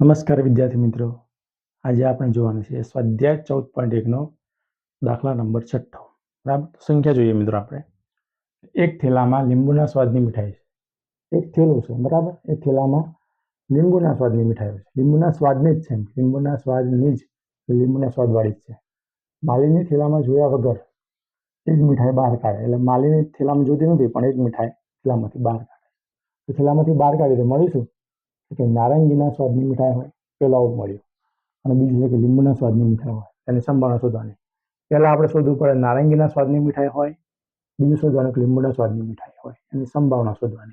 નમસ્કાર વિદ્યાર્થી મિત્રો. આજે આપણે જોવાનું છે સ્વાધ્યાય ચૌદ પોઈન્ટ એકનો દાખલા નંબર છઠ્ઠો. બરાબર? સંખ્યા જોઈએ મિત્રો આપણે. એક થેલામાં લીંબુના સ્વાદની મીઠાઈ છે. એક થેલું છે, બરાબર? એ થેલામાં લીંબુના સ્વાદની મીઠાઈ છે. લીંબુના સ્વાદની જ છે લીંબુના સ્વાદની જ લીંબુના સ્વાદવાળી જ છે. માલીની થેલામાં જોયા વગર એક મીઠાઈ બહાર કાઢે. એટલે માલીની થેલામાં જોતી નથી, પણ એક મીઠાઈ થેલામાંથી બહાર કાઢે. થેલામાંથી બહાર કાઢી તો મળીશું? કે નારંગીના સ્વાદની મીઠાઈ હોય, પેલો આવું મળ્યું. અને બીજું છે કે લીંબુના સ્વાદની મીઠાઈ હોય, એને સંભાવના શોધવાની. પહેલાં આપણે શોધવું પડે નારંગીના સ્વાદની મીઠાઈ હોય, બીજું શોધવાનું કે લીંબુના સ્વાદની મીઠાઈ હોય, એની સંભાવના શોધવાની.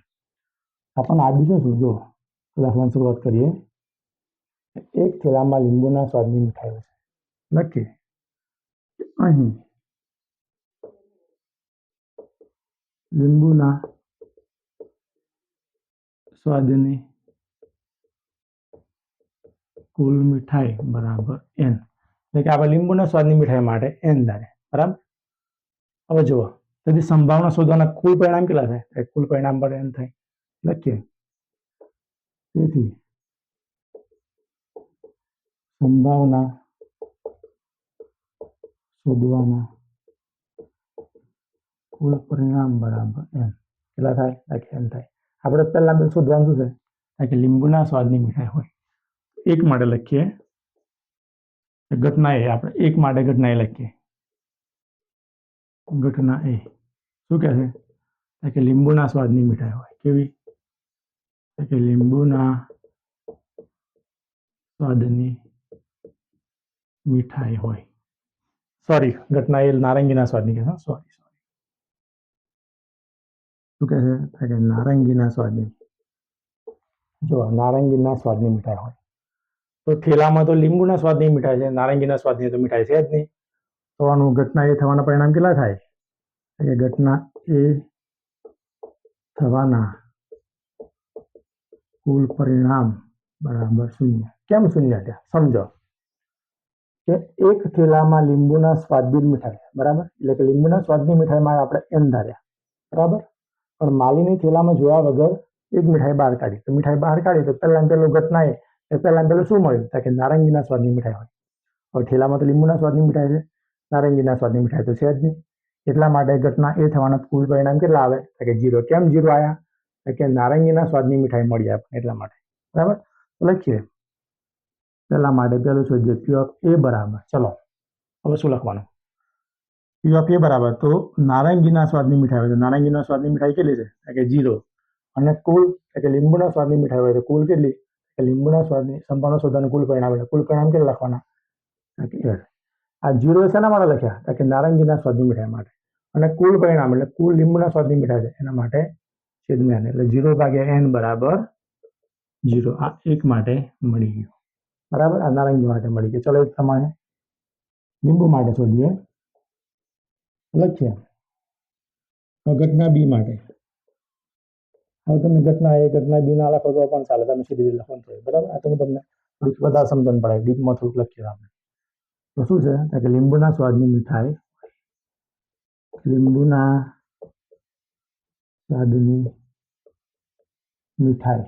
આપણને આ બીજું શું? જો તો શરૂઆત કરીએ. એક થેલામાં લીંબુના સ્વાદની મીઠાઈ હોય છે. લખીએ અહીં. લીંબુના સ્વાદની કુલ મીઠાઈ બરાબર એન એટલે કે આપણે લીંબુના સ્વાદની મીઠાઈ માટે એન ધારે બરાબર? હવે જુઓ, તેથી સંભાવના શોધવાના કુલ પરિણામ કેટલા થાય? કુલ પરિણામ પર એન થાય. લખીએ. તેથી સંભાવના શોધવાના કુલ પરિણામ બરાબર એન કેટલા થાય? એન થાય. આપણે પહેલાં બે શોધવાનું શું છે? કે લીંબુના સ્વાદની મીઠાઈ હોય. એક માટે લખીએ. ઘટના એ, આપણે એક માટે ઘટના એ લખીએ. ઘટના એ. શું કહે છે? કે લીંબુના સ્વાદની મીઠાઈ હોય. કેવી? કે લીંબુના સ્વાદની મીઠાઈ હોય. સોરી ઘટના એ નારંગીના સ્વાદની કહે છે સોરી સોરી શું કહે છે? કે નારંગીના સ્વાદની. જો નારંગીના સ્વાદની મીઠાઈ હોય. તો થેલામાં તો લીંબુના સ્વાદની મીઠાઈ છે, નારંગીના સ્વાદની તો મીઠાઈ છે જ નહીં. તો આનું ઘટના એ થવાના પરિણામ કેટલા થાય? એ ઘટના એ થવાના કુલ પરિણામ બરાબર શૂન્ય. કેમ શૂન્ય ત્યાં સમજો. કે એક થેલામાં લીંબુના સ્વાદની મીઠાઈ બરાબર? એટલે કે લીંબુના સ્વાદની મીઠાઈમાં આપણે એમ ધાર્યા, બરાબર? પણ માલીની થેલામાં જોયા વગર એક મીઠાઈ બહાર કાઢી. તો મીઠાઈ બહાર કાઢી તો પહેલાં પહેલું ઘટના એ એ પહેલાં પેલું શું મળ્યું? તો કે નારંગીના સ્વાદની મીઠાઈ હોય. હવે ઠેલામાં તો લીંબુના સ્વાદની મીઠાઈ છે. નારંગીના સ્વાદની મીઠાઈ તો છે જ નહીં. એટલા માટે ઘટના એ થવાના કુલ પરિણામ કેટલા આવે? કે જીરો. કેમ જીરો આવ્યા તો કે નારંગીના સ્વાદની મીઠાઈ મળી આપણને એટલા માટે. બરાબર? લખીએ. પહેલા માટે પહેલું છે પી ઓફ એ બરાબર. ચલો, હવે શું લખવાનું? પી એ બરાબર. તો નારંગીના સ્વાદની મીઠાઈ હોય તો નારંગીના સ્વાદની મીઠાઈ કેટલી છે? કે જીરો. અને કુલ કે લીંબુના સ્વાદની મીઠાઈ હોય તો કુલ કેટલી? કે લીંબુના સ્વાદની સંભાવના શોધવાનું કુલ પરિણામ એટલે કુલ પરિણામ કેટલા લખવાના? કે એક. આ જીરો શેના માટે લખ્યા? કે નારંગીના સ્વાદની મીઠાઈ માટે. અને કુલ પરિણામ એટલે કુલ લીંબુના સ્વાદની મીઠાઈ છે. એના માટે છેદમાં. એટલે જીરો ભાગ્યા એન બરાબર જીરો. આ એક માટે મળી ગયું. બરાબર? આ નારંગી માટે મળી ગયું. ચલો એ પ્રમાણે લીંબુ માટે શોધીએ. લખીએ. હવે બી માટે. હવે તમે ઘટના એ ઘટના બી ના લખો તો પણ ચાલે, તમે સીધી રીતે લખો તો બરાબર? આ તો હું તમને થોડીક વધારે સમજણ પડે ડીપમાં થોડુંક લખીએ આપણે. તો શું છે? કે લીંબુના સ્વાદની મીઠાઈ, લીંબુના સ્વાદની મીઠાઈ.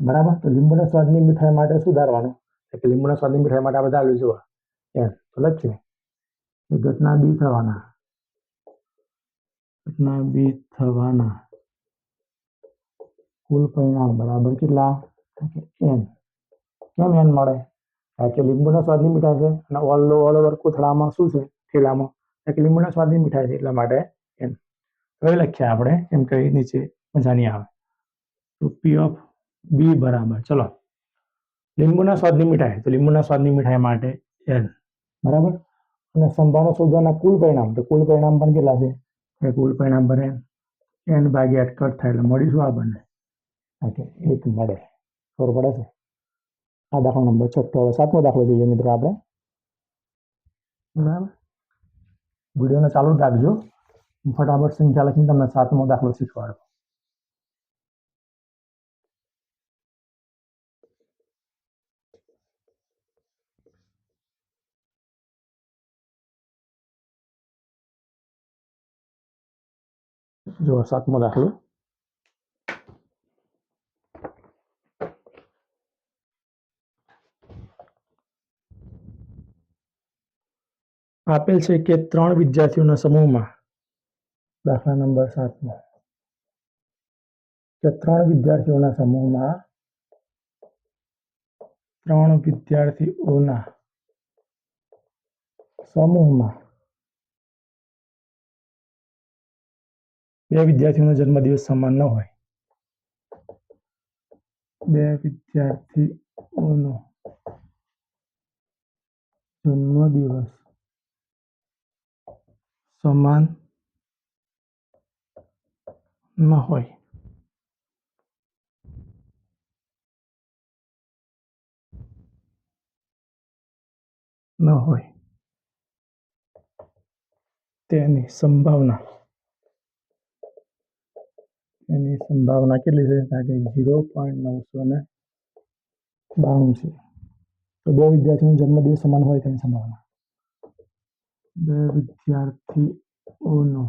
બરાબર? તો લીંબુના સ્વાદની મીઠાઈ માટે સુધારવાનું કે લીંબુના સ્વાદની મીઠાઈ માટે આપણે ધારેલું જોવા એમ, તો લખીએ. ઘટના બી થવાના. ઘટના બી થવાના. કુલ પરિણામ બરાબર કેટલા? એન કેમ એન મળે? કારણ કે લીંબુના સ્વાદની મીઠાઈ છે અને ઓલ ઓલ ઓવર કોથળામાં શું છે? થેલામાં. તો કે લીંબુના સ્વાદની મીઠાઈ છે એટલા માટે એન હવે લખ્યા આપણે એમ કહી નીચે મજા નહીં આવે. તો પી ઓફ બી બરાબર. ચલો. લીંબુના સ્વાદની મીઠાઈ. તો લીંબુના સ્વાદની મીઠાઈ માટે એન બરાબર? અને સંભાવના શોધવાના કુલ પરિણામ. તો કુલ પરિણામ પણ કેટલા છે? કુલ પરિણામ પર એન ભાગ્યા કટ થાય એટલે મળીશું આપણને ઓકે એક મળે ખબર પડે છે? આ દાખલો નંબર છઠ્ઠો હવે સાતમો દાખલો જોઈએ મિત્રો આપણે. બરાબર. વિડીયોને ચાલુ જ રાખજો. ફટાફટ સંખ્યા લખીને તમને સાતમો દાખલો શીખવાડો. જો સાતમો દાખલો. આપેલ છે કે ત્રણ વિદ્યાર્થીઓના સમૂહમાં, દાખલા નંબર સાતમાં, કે ત્રણ વિદ્યાર્થીઓના સમૂહમાં ત્રણ વિદ્યાર્થીઓના સમૂહમાં બે વિદ્યાર્થીઓનો જન્મદિવસ સમાન ન હોય. બે વિદ્યાર્થીઓનો જન્મદિવસ સમાન ન હોય ન હોય તેની સંભાવના એની સંભાવના કેટલી છે કારણ કે ઝીરો પોઈન્ટ નવસો ને બાણું છે તો બે વિદ્યાર્થીઓનો જન્મદિવસ સમાન હોય તેની સંભાવના બે વિદ્યાર્થીઓનો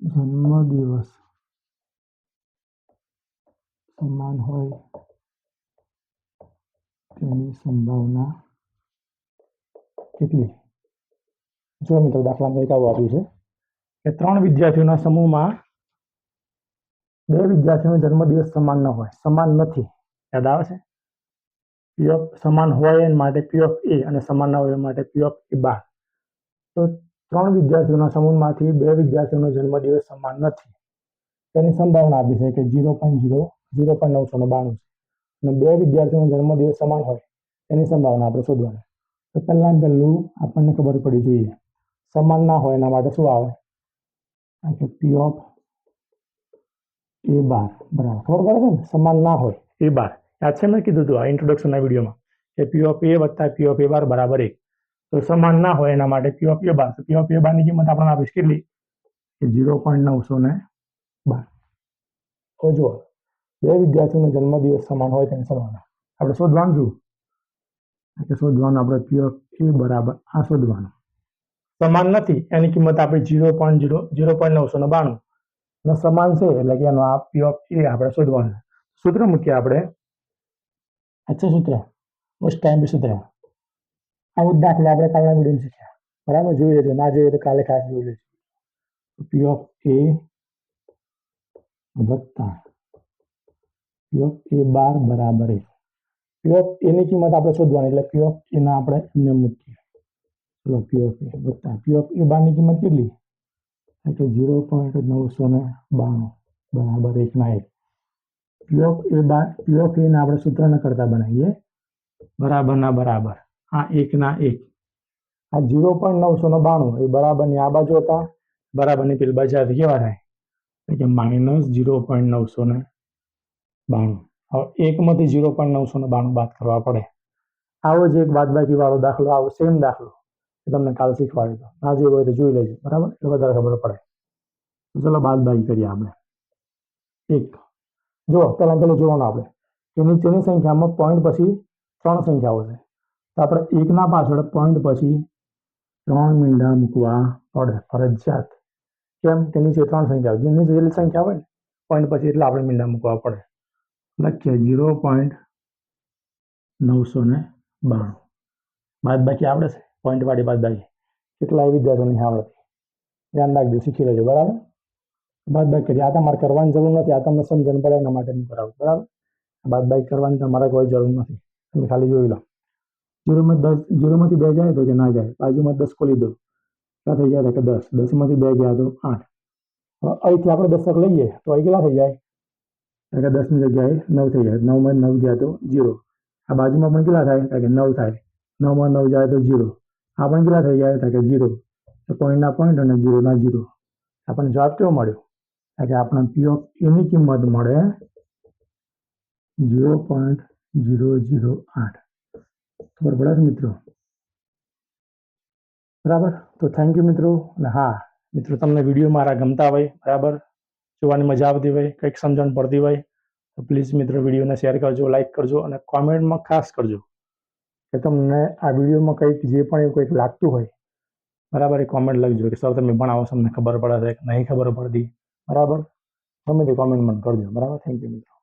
જન્મદિવસ સમાન હોય તેની સંભાવના કેટલી? જો મિત્રો દાખલામાં એક આવું આપ્યું છે કે ત્રણ વિદ્યાર્થીઓના સમૂહમાં બે વિદ્યાર્થીઓનો જન્મદિવસ સમાન ન હોય, સમાન નથી. યાદ આવે છે? પી ઓફ સમાન હોય એ માટે પી ઓફ એ અને સમાન ના હોય માટે પી ઓફ એ બાર. તો ત્રણ વિદ્યાર્થીઓના સમૂહમાંથી બે વિદ્યાર્થીઓનો જન્મદિવસ સમાન નથી. તેની સંભાવના આપી છે કે zero point zero zero point નવસો બાણું છે. અને બે વિદ્યાર્થીઓનો જન્મદિવસ સમાન હોય એની સંભાવના આપણે શોધવાની. તો પહેલાં પહેલું આપણને ખબર પડી જોઈએ, સમાન ના હોય એના માટે શું આવે? કે પી ઓફ એ બાર, બરાબર. ખબર પડે છે ને? સમાન ના હોય, એ બાર. છે મેં કીધું હતું આ ઇન્ટ્રોડક્શનના વિડીયોમાં કે પી ઓફ એ વત્તા પી ઓફ એ બાર બરાબર એક. તો સમાન ના હોય એના માટે પી of A bar. P of એ બારની કિંમત આપણને આપીશ કેટલી? કે ઝીરો પોઈન્ટ નવસો ને બાર. તો જુઓ, બે વિદ્યાર્થીઓનો જન્મદિવસ સમાન હોય તેને સમાન. આપણે શોધવાનું છું એટલે શોધવાનું આપણે પી ઓફ એ બરાબર, આ શોધવાનું. સમાન નથી, એની કિંમત આપણે zero point zero zero point નવસો ને બાણું. સમાન છે, એટલે કે એનો આ પી એ આપણે શોધવાનું. સૂત્ર મૂકીએ આપણે. અચ્છા સૂત્ર. મોસ્ટ ટાઈમ બી સૂત્ર. આવું જ દાખલા આપણે કાલના વીડિયો શીખ્યા. બરાબર જોઈ લેજો ના જોઈએ તો કાલે ખાસ જોઈ લેજો. પી ઓફ એ વત્તા પી ઓફ એ બાર બરાબર એક. પી ઓફ એની કિંમત આપણે શોધવાની એટલે પી ઓફ એના આપણે એમને મૂકીએ. ચલો પી ઓફ એ વત્તા પી ઓફ એ બારની કિંમત કેટલી? એટલે ઝીરો પોઈન્ટ નવસો ને બાણું. બરાબર એકના એક. પી એ બાર પી ઓફ એને આપણે સૂત્રના કરતા બનાવીએ. બરાબરના બરાબર. આ એકના એક. આ ઝીરો પોઈન્ટ નવસો ને બાણું, એ બરાબરની આ બાજુ હતા. બરાબરની પેલી બાજુ હતી, કેવા થાય? એટલે કે માઇનસ ઝીરો પોઈન્ટ નવસો ને બાણું. હવે એકમાંથી ઝીરો પોઈન્ટ નવસો ને બાણું બાદ કરવા પડે. આવો જ એક બાદબાકી વાળો દાખલો, આવો સેમ દાખલો. એ તમને કાલ શીખવાડી દો ના જોયું હોય તો જોઈ લેજો. બરાબર? એટલે વધારે ખબર પડે. ચલો બાદબાકી કરીએ આપણે. એક. જો પહેલાં પેલું જોવાનું આપણે, કે નીચેની સંખ્યામાં પોઈન્ટ પછી ત્રણ સંખ્યાઓ છે. તો આપણે એકના પાછળ પોઈન્ટ પછી ત્રણ મીંડા મૂકવા પડે, ફરજિયાત. કેમ? કે નીચે ત્રણ સંખ્યા જે નીચે જેટલી સંખ્યા હોય ને પોઈન્ટ પછી એટલે આપણે મીંડા મૂકવા પડે. લખીએ ઝીરો પોઈન્ટ નવસો ને બાણું. બાદ બાકી આવડે છે? પોઈન્ટ વાળી બાદ બાકી કેટલા વિદ્યાર્થીઓની આવડતી ધ્યાન રાખજો, શીખી લેજો, બરાબર? બાદ બાકી કરીએ આ તમારે કરવાની જરૂર નથી. આ તમને સમજણ પડે એના માટે હું કરાવું. બરાબર? બાદ બાકી કરવાની તમારે કોઈ જરૂર નથી. તમે ખાલી જોઈ લો. જીરોમાં દસ, જીરોમાંથી બે જાય તો કે ના જાય. બાજુમાં દસ ખોલી દો. ક્યાં થઈ ગયા તો કે દસ. દસમાંથી બે ગયા તો આઠ. અહીંથી આપણે દસક લઈએ તો અહીં કેટલા થઈ જાય? તો કે દસની જગ્યાએ નવ થઈ જાય. નવમાં નવ ગયા તો જીરો. આ બાજુમાં પણ કેટલા થાય? કે નવ થાય. નવમાં નવ જાય તો જીરો. આ પણ કેટલા થઈ જાય? કે જીરો. પોઈન્ટના પોઈન્ટ અને જીરોના જીરો. આપણને જવાબ કેવો મળ્યો? કારણ કે આપણે પી ઓફ કિંમત મળે ઝીરો પોઈન્ટ ઝીરો ઝીરો આઠ. ખબર પડે છે મિત્રો? બરાબર? તો થેન્ક યુ મિત્રો. અને હા, મિત્રો તમને વીડિયો મારા ગમતા હોય, બરાબર? જોવાની મજા આવતી હોય, કંઈક સમજણ પડતી હોય, તો પ્લીઝ મિત્રો વિડીયોને શેર કરજો લાઈક કરજો અને કોમેન્ટમાં ખાસ કરજો કે તમને આ વિડીયોમાં કંઈક જે પણ એવું કંઈક લાગતું હોય, બરાબર, એ કોમેન્ટ લખજો કે સર તમે ભણાવો છો તમને ખબર પડે છે નહીં ખબર પડતી? બરાબર? ગમે તે કોમેન્ટમાં કરજો. બરાબર? થેન્ક યુ મિત્રો.